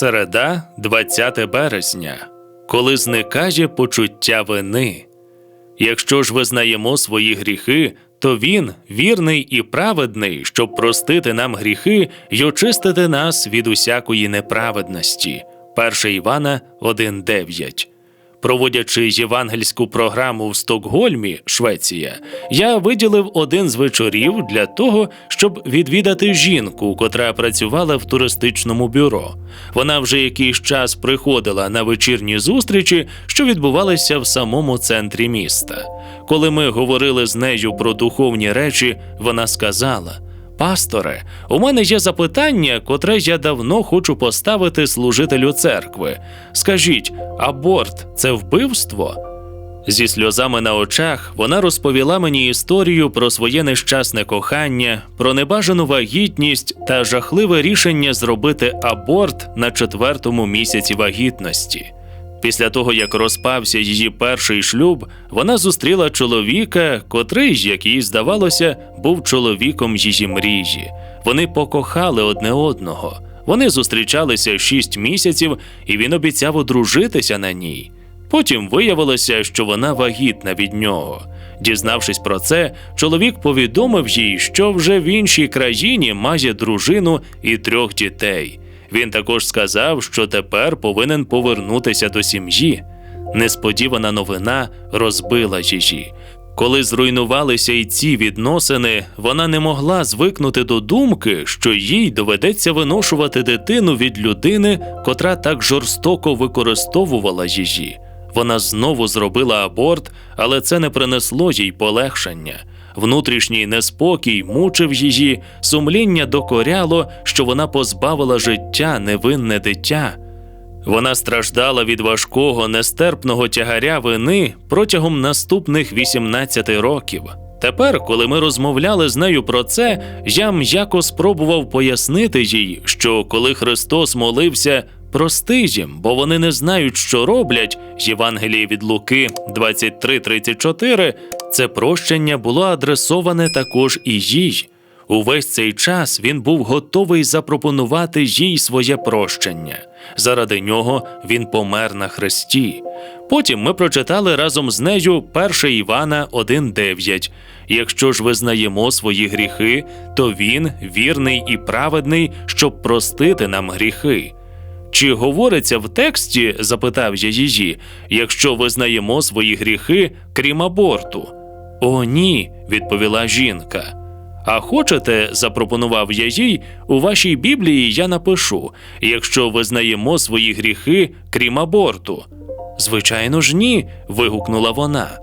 Середа, 20 березня, коли зникає почуття вини. Якщо ж визнаємо свої гріхи, то він вірний і праведний, щоб простити нам гріхи й очистити нас від усякої неправедності. 1 Івана 1.9 Проводячи євангельську програму в Стокгольмі, Швеція, я виділив один з вечорів для того, щоб відвідати жінку, котра працювала в туристичному бюро. Вона вже якийсь час приходила на вечірні зустрічі, що відбувалися в самому центрі міста. Коли ми говорили з нею про духовні речі, вона сказала. Пасторе, у мене є запитання, котре я давно хочу поставити служителю церкви. Скажіть, аборт це вбивство? Зі сльозами на очах вона розповіла мені історію про своє нещасне кохання, про небажану вагітність та жахливе рішення зробити аборт на четвертому місяці вагітності. Після того, як розпався її перший шлюб, вона зустріла чоловіка, котрий, як їй здавалося, був чоловіком її мрії. Вони покохали одне одного. Вони зустрічалися шість місяців, і він обіцяв одружитися на ній. Потім виявилося, що вона вагітна від нього. Дізнавшись про це, чоловік повідомив їй, що вже в іншій країні має дружину і трьох дітей. Він також сказав, що тепер повинен повернутися до сім'ї. Несподівана новина розбила її. Коли зруйнувалися й ці відносини, вона не могла звикнути до думки, що їй доведеться виношувати дитину від людини, котра так жорстоко використовувала її. Вона знову зробила аборт, але це не принесло їй полегшення. Внутрішній неспокій мучив її, сумління докоряло, що вона позбавила життя невинне дитя. Вона страждала від важкого, нестерпного тягаря вини протягом наступних 18 років. Тепер, коли ми розмовляли з нею про це, я м'яко спробував пояснити їй, що коли Христос молився, прости їм, бо вони не знають, що роблять. Євангеліє від Луки 23.34, це прощення було адресоване також і їй. Увесь цей час він був готовий запропонувати їй своє прощення. Заради нього він помер на хресті. Потім ми прочитали разом з нею 1 Івана 1.9. Якщо ж визнаємо свої гріхи, то він вірний і праведний, щоб простити нам гріхи. Чи говориться в тексті, запитав я її, якщо визнаємо свої гріхи, крім аборту? О, ні, відповіла жінка. А хочете, запропонував я їй, у вашій Біблії я напишу, якщо визнаємо свої гріхи, крім аборту. Звичайно ж, ні. вигукнула вона.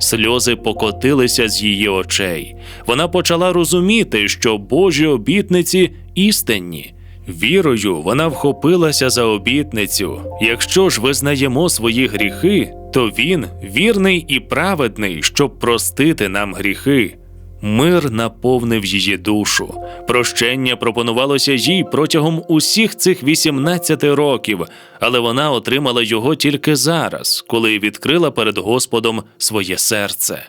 Сльози покотилися з її очей. Вона почала розуміти, що Божі обітниці істинні. Вірою вона вхопилася за обітницю. Якщо ж визнаємо свої гріхи, то він вірний і праведний, щоб простити нам гріхи. Мир наповнив її душу. Прощення пропонувалося їй протягом усіх цих 18 років, але вона отримала його тільки зараз, коли відкрила перед Господом своє серце.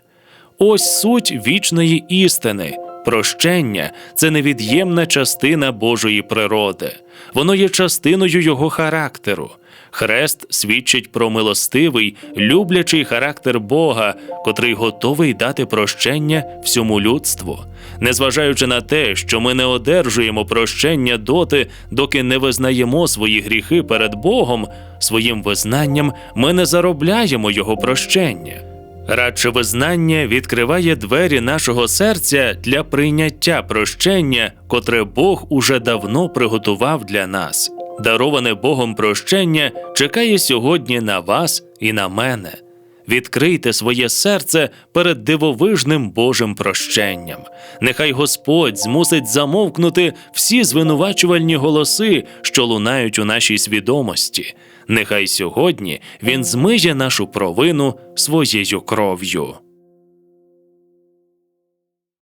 Ось суть вічної істини. Прощення це невід'ємна частина Божої природи, воно є частиною його характеру. Хрест свідчить про милостивий, люблячий характер Бога, котрий готовий дати прощення всьому людству. Незважаючи на те, що ми не одержуємо прощення доти, доки не визнаємо свої гріхи перед Богом, своїм визнанням ми не заробляємо Його прощення. Радше визнання відкриває двері нашого серця для прийняття прощення, котре Бог уже давно приготував для нас. Дароване Богом прощення чекає сьогодні на вас і на мене. Відкрийте своє серце перед дивовижним Божим прощенням. Нехай Господь змусить замовкнути всі звинувачувальні голоси, що лунають у нашій свідомості. Нехай сьогодні Він змиє нашу провину своєю кров'ю.